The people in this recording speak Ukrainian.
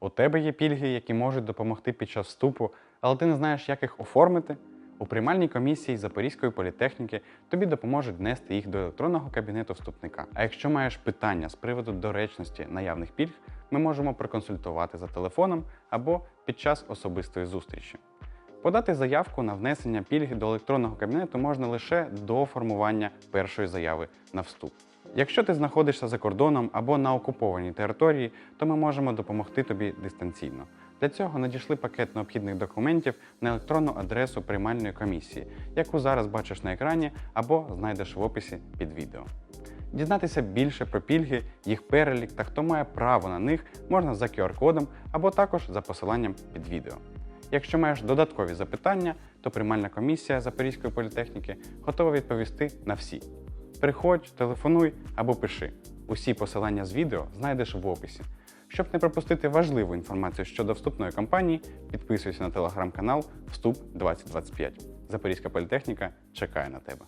У тебе є пільги, які можуть допомогти під час вступу, але ти не знаєш, як їх оформити. У приймальній комісії Запорізької політехніки тобі допоможуть внести їх до електронного кабінету вступника. А якщо маєш питання з приводу доречності наявних пільг, ми можемо проконсультувати за телефоном або під час особистої зустрічі. Подати заявку на внесення пільги до електронного кабінету можна лише до формування першої заяви на вступ. Якщо ти знаходишся за кордоном або на окупованій території, то ми можемо допомогти тобі дистанційно. Для цього надійшли пакет необхідних документів на електронну адресу приймальної комісії, яку зараз бачиш на екрані або знайдеш в описі під відео. Дізнатися більше про пільги, їх перелік та хто має право на них можна за QR-кодом або також за посиланням під відео. Якщо маєш додаткові запитання, то приймальна комісія Запорізької політехніки готова відповісти на всі. Приходь, телефонуй або пиши. Усі посилання з відео знайдеш в описі. Щоб не пропустити важливу інформацію щодо вступної кампанії, підписуйся на телеграм-канал Вступ 2025. Запорізька політехніка чекає на тебе.